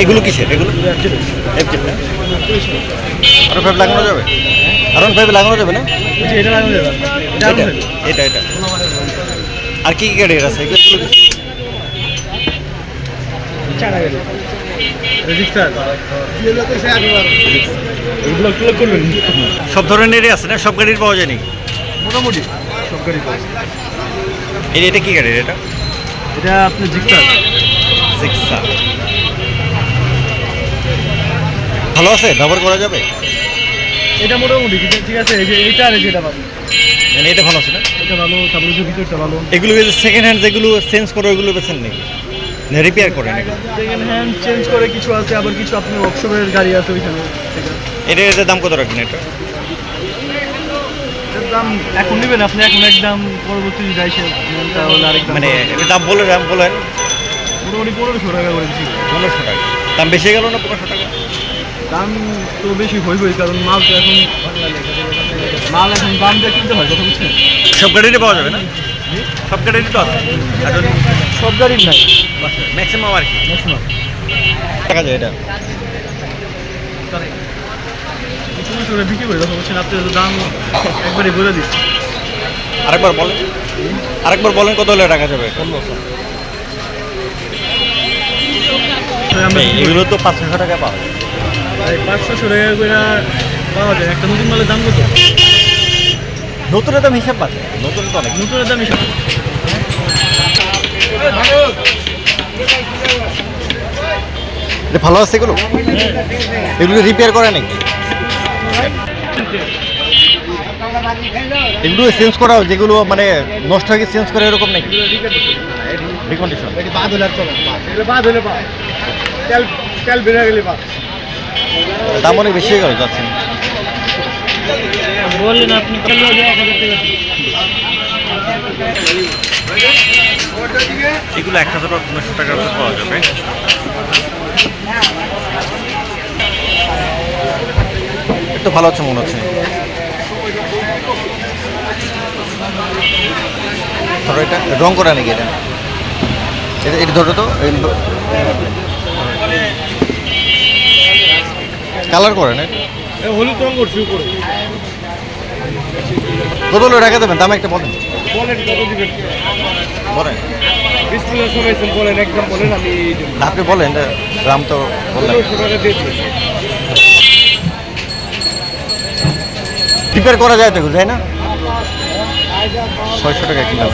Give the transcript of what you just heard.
এগুলো কিসের? এগুলো? আর ফাইভ লাগানো যাবে? আর ফাইভ লাগানো যাবে না? এটা এটা আর কি কি গাড়ি আছে? এগুলো সব ধরনেরই আছে না? সব গাড়ির পাওয়া যায় নাকি মোটামুটি। সব গাড়ি পাওয়া যায়। এটা কি গাড়ির এটা? এটা আপনি জিক্সার সিক্সা ভালো আছে? ব্যবহার করা যাবে? এটা মোটামুটি ঠিক আছে- এই যে এইটা আর এই যে এটা ভালো। মানে এটা ভালো আছে না? এটা ভালো তারপরে যে ভিতরটা ভালো। এগুলো সেকেন্ড হ্যান্ড যেগুলো চেঞ্জ করে ওগুলো বেছেন নাকি? না রিপেয়ার করেন সেকেন্ড হ্যান্ড চেঞ্জ করে কিছু আছে আবার কিছু আপনি ওয়ার্কশপের গাড়ি আছে ওইখানে। এটা এটার দাম কত রাখবেন এটা? দাম এখন নেবেন আপনি এখন একদম পরবর্তী যাই সে তাহলে আরেক মানে দাম বলে দাম বলেন মোটামুটি পনেরোশো টাকা দিচ্ছি পনেরোশো টাকা। দাম বেশি গেল না পনেরোশো টাকা? দাম তো বেশি হইবই কারণ মাল তো এখন মাল এখন দাম দিয়ে কিনতে হয় কথা বুঝছেন? সব গাড়িরই পাওয়া যাবে না? সব গাড়িরই তো আছে? যদি সব গাড়ির নাই। ম্যাক্সিমাম আর কি? ম্যাক্সিমাম টাকা যায় এটা। বিক্রি করে কথা বলছেন আপনি দাম একবারে বলে দিচ্ছি। আরেকবার বলেন। আরেকবার বলেন কত হলে টাকা যাবে? এগুলো তো পাঁচশো টাকা পাওয়া যায়। পাঁচশো টাকা করে পাওয়া যায়। একটা নতুন মালের দাম কত? দাম হিসাব পাচ্ছে নতুন তো অনেক। নতুনের দাম হিসাব ভালো। আছে এগুলো? এগুলো রিপেয়ার করে নাকি এগুলো চেঞ্জ করা যেগুলো মানে নষ্ট হয়ে চেঞ্জ করে এরকম নাকি রিকন্ডিশন বাদ হলে চলে বাদ হলে বাদ। তেল তেল বেড়ে গেলে বাদ। দাম অনেক বেশি হয়ে গেল যাচ্ছেন। বললেন আপনি করলে এক হাজার টাকা। এগুলো এক হাজার নশো টাকার মতো পাওয়া যাবে। একটু ভালো হচ্ছে মনে হচ্ছে। ধরো এটা রং করা নাকি এটা? এটা এটা ধরো তো কালার করে না? এটা? হলুদ রঙ করছি উপরে। কত হলো টাকা দেবেন? দাম একটা বলেন। বলেন কত দিবেন? বলেন। বিসমিল্লাহ সবাই বলেন একদম বলেন আমি আপনি বলেন দাম তো বললেন। পনেরোশো টাকা দিয়েছি রিপেয়ার করা যায় তো তাই না? ছয়শো টাকা কিলো